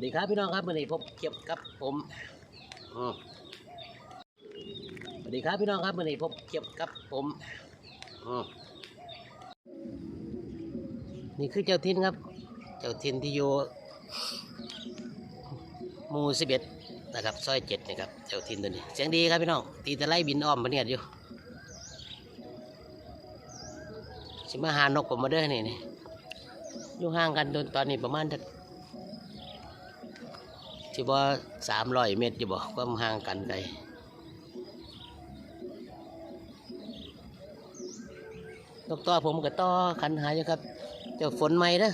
วัสดีครับพี่น้องครับวันนี้พบเก็บกับผมสวัสดีครับพี่น้องครับวันนี้พบเก็บกับผมอืมนี่คือเจ้าทินครับ เจ้าทินที่อยู่มูสิบเอ็ดนะครับซอยเจ็ดนะครับเจ้าทินตัวนี้เสียงดีครับพี่น้องตีตะไลบินอ้อมมาเนี่ยอยู่สิมาหานกผมมาเด้อนี่นี่อยู่ห่างกันโดนตอนนี้ประมาณสัก ที่ว่าสามร้อยเมตรอยู่บ่ความห่างกันไกลนกต่อผมกับต่อขันหายอยู่ครับเจ้าฝนใหม่เด้อ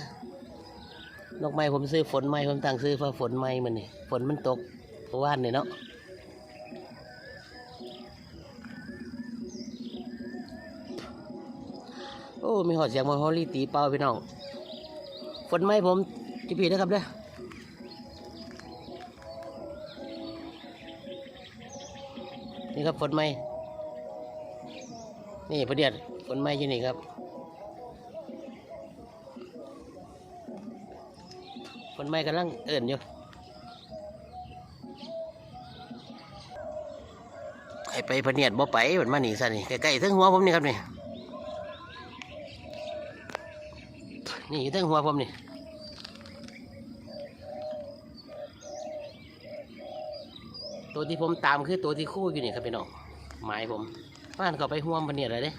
นกไม้ผมซื้อฝนใหม่ผมตั้งซื้อเพราฝนใหม่มันนี่ฝนมันตกเพราะว่านนี่เนาะโอ้ มีหอดเสียงมาฮอลลี่ตีเป่าพี่น้อง ฝนใหม่ผมจิพีนะครับเด้อ นี่ครับฝนไหมนี่พอเดียดฝนไหมอยู่นี่ครับฝนไหมกำลังเอิ่นอยู่ใครไปพะเนียดบ่ไปมันมาหนีซะนี่ใกล้ๆถึงหัวผมนี่ครับนี่นี่ถึงหัวผมนี่ ตัวที่ผมตามคือตัวที่คู่อยู่นี่ครับพี่น้องหมายผมบ้านก็ไปห่วมพะเนียดเลยเด้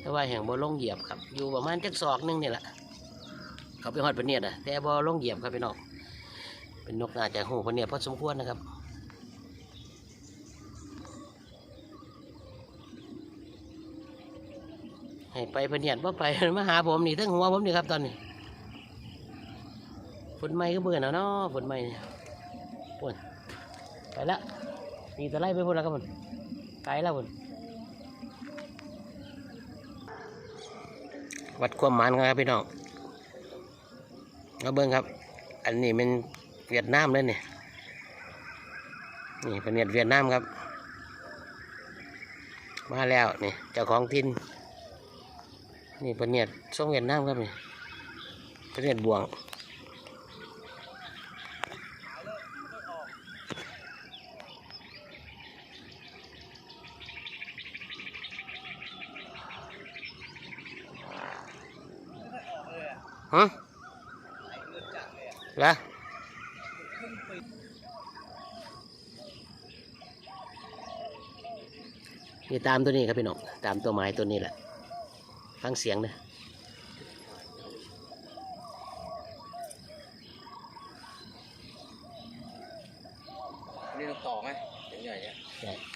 แต่ว่าแห่งบ่ลงเหยียบครับ อยู่ประมาณจักศอกหนึงนี่แหละเขาไปหอดพะเนียดอะแต่บ่ลงเหยียบครับพี่น้องเป็นนกน่าจะหูพะเนียดพอสมควรนะครับให้ไปพะเนียดว่าไปมาหาผมนี่ทั้งหัวผมนี่ครับตอนนี้ฝนไม้ก็เบื่อแล้วเนาะฝนไม้เนี่ยฝน ไปละมีแต่ไล่ไปพุ่นแล้วครับผมไกลแล้วพุ่นวัดความหมันกันครับพี่น้องก็เบิ้งครับ อันนี้เป็นเวียดนามเลยเนี่ยนี่เป็นเนียดเวียดนามครับ มาแล้วนี่เจ้าของทินนี่เป็นเนียดส่งเวียดนามครับนี่เป็นเนียดบวง ฮะละนี่ตามตัวนี้ครับพี่น้องตามตัวไม้ตัวนี้แหละฟังเสียงนะนี่นกต่อไหมเสียงใหญ่เนี่ยใช่ฝ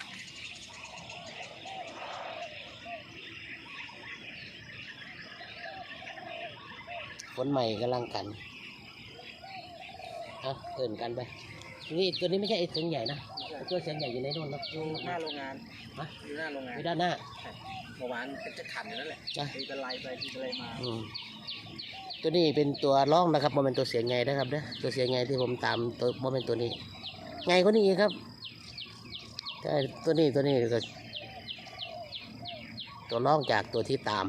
นใหม่กำลังกันเอาเกินกันไปนี่ตัวนี้ไม่ใช่ไอ้เสียงใหญ่นะไอ้ตัวเสียงใหญ่อยู่ในนู่นนะอยู่หน้าโรงงานฮะอยู่หน้าโรงงานอยู่ด้านหน้าเมื่อวานก็จะขันอยู่นั่นแหละจ้ะตีตะไลไปตีตะไลมาอืมตัวนี้เป็นตัวร่องนะครับมันเป็นตัวเสียงไงนะครับเด้อตัวเสียงไงที่ผมตามตัวมันเป็นตัวนี้ ไงก็นี่ครับแต่ตัวนี้ตัวนี้ก็ตัวร่องจากตัวที่ตาม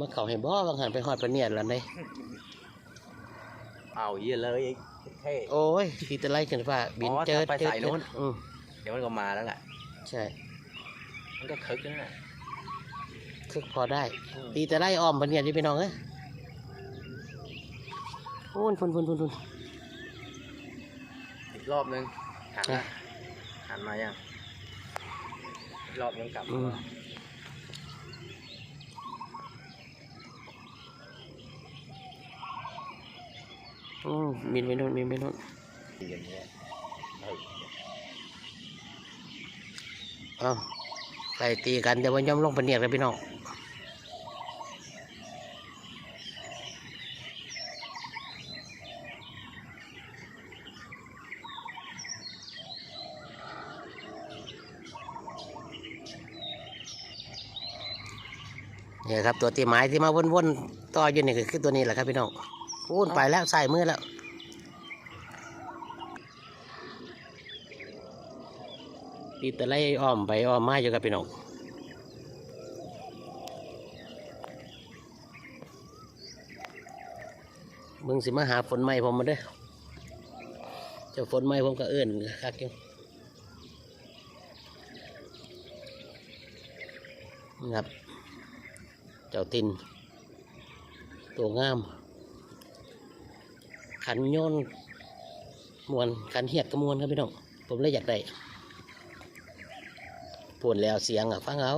มาเขาให้บ่บางหันไปหอดปะเนียดแล้วเนี่ยเอาเยี่ยเลยเท่โอ้ยทีตะไลขึ้นฟ้าบินอ๋อเจอถ้าไปเจอสายนู้นอืมเดี๋ยวมันก็มาแล้วแหละใช่ มันก็คึกนั่นแหละคือพอได้ตีตะไลอ้อมปะเนียดอยู่พี่น้องเอ้ยโอ้ยฝุ่นฝุ่นฝุ่นฝุ่นอีกรอบนึงหันอะหันมายังอีกรอบนึงกลับอื โอ้บินไปนุ่นมีนไม่นุ่นเออาไล่ตีกันแต่ว่าย่อมลงปนเนียกเลยพี่น้องนี่ครับตัวตีไม้ที่มาวนๆต่ออยู่นี่ก็คือตัวนี้แหละครับพี่น้อง พูนไปแล้วใส่มือแล้วตีตะไลอ้อมไปอ้อมมาอยู่ครับพี่น้องมึงสิมาหาฝนใหม่ผมมาเด้อเจ้าฝนใหม่ผมก็เอื้อนคักอยู่ครับ เจ้าติน ตัวงาม ขันโยนมวนขันเหียดกระมวลครับพี่น้องผมเลยอยากได้พูดแล้วเสียงอะฟังเอา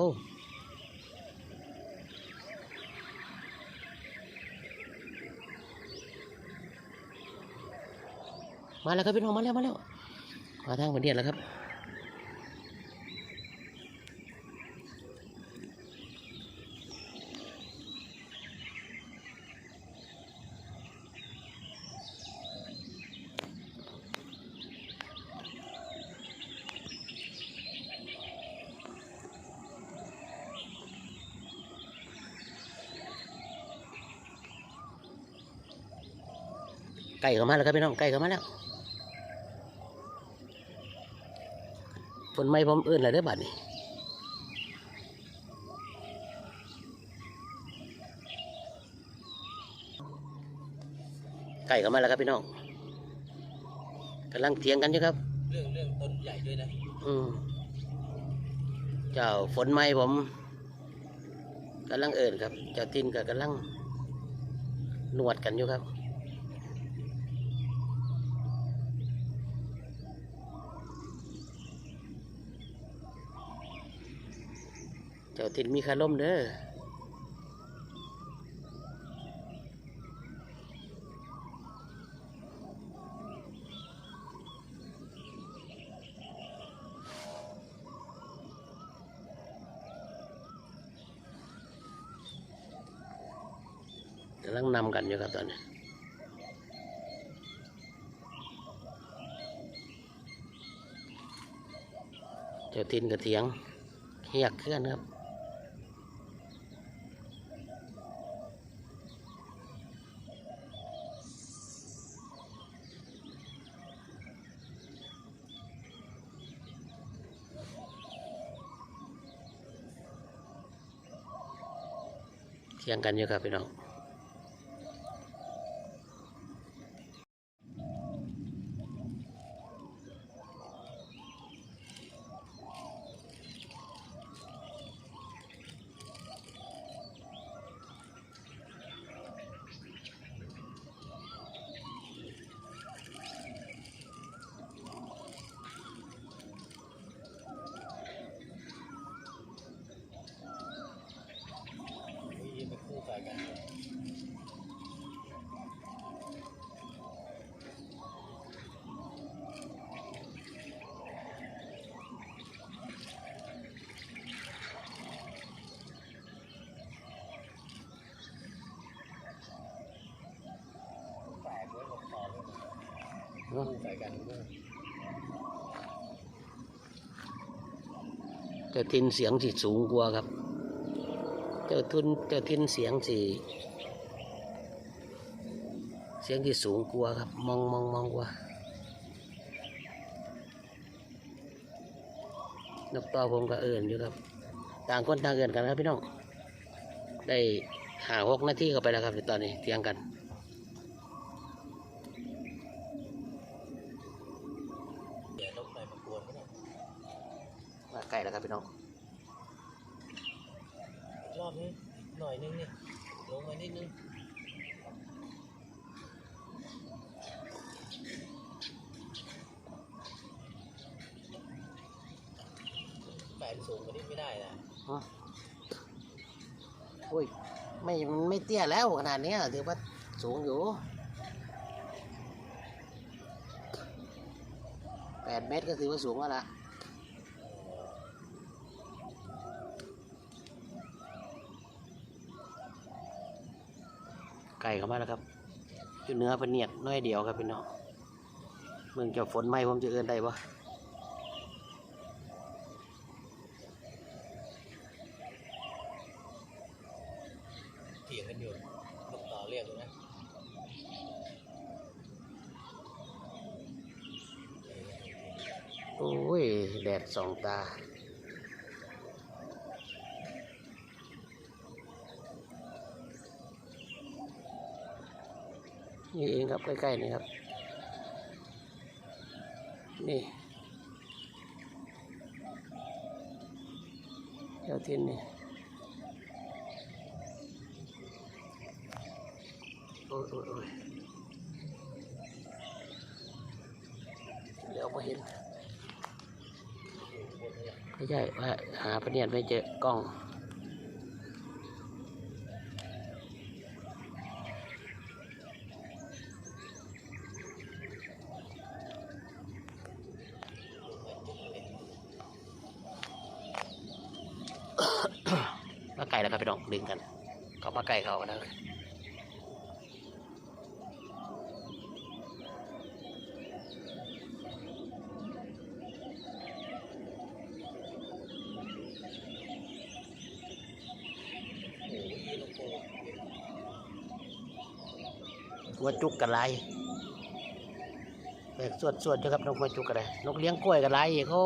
มาแล้วครับพี่น้องมาแล้วมาแล้วมาทางประเดียแล้วครับ ไก่เข้ามาแล้วครับพี่น้องไก่เข้ามาแล้วฝนไม่ผมเอื่นอะไรได้อบัดนี้ไก่เข้ามาแล้วครับพี่น้องกำลังเถียงกันอยู่ครับ เรื่องเรื่องต้นใหญ่ด้วยนะอืมเจ้าฝนไหม้ผมกำลังเอิญครับ เจ้าตินก็กำลังนวดกันอยู่ครับ เจ้าตินมีคาร่มเด้อำลังนำกันอยู่ครับตอนนี้เจ้าตินกับเถียงเฮียกเคลื่อนครับ ถียงกันอยู่ครับพี่น้อง ยืนเป็นคู่ใส่กัน แปลกเว้ยผมต่อเลย คู่ใส่กันด้วยเจ้าทินเสียงสิสูงกว่าครับ เจ้าทุนเจ้าทินเสียงสิเสียงที่สูงกว่าครับ มองมองมองกว่านกต่อผมก็เอื่นอยู่ครับ ต่างคนต่างเอื่นกันครับพี่น้อง ได้หาหกนาทีเข้าไปแล้วครับตอนนี้เที่ยงกัน เดี๋ยวนกใส่มากวนก็ได้ มาใกล้แล้วครับพี่น้อง อีกรอบนี้หน่อยนึงนี่ลงมานิดนึง แปนสูงกว่านี้ไม่ได้นะโอ้ยไม่ไม่เตี้ยแล้วขนาดนี้ถือว่าสูงอยู่แปดเมตรก็ถือว่าสูงแล้วล่ะไก่เข้ามาแล้วครับอยู่เนื้อเป็นเนียดน้อยเดียวครับพี่น้องเมืองเจะฝนไหมผมจะเอื้อนได้ปะ ถียงกันอยู่ลูกต่อเรียกนะโอ้ย แดดสองตานี่เองครับ ใกล้ ๆ นี่ครับ นี่เจ้าทินนี่ อ้ยโอ้ยเดี๋ยวก็เห็นไม่ใช่ว่าหาปะเนียดไม่เจอกล้องมาไก่แล้วครับพี่น้องดึงกัน เขามาไก่เขากันนะ หัวจุกกระไรแบกสวดสวดๆอยู่ครับนกหัวจุกกระไรนกเลี้ยงกล้วยกระไรอีกเขา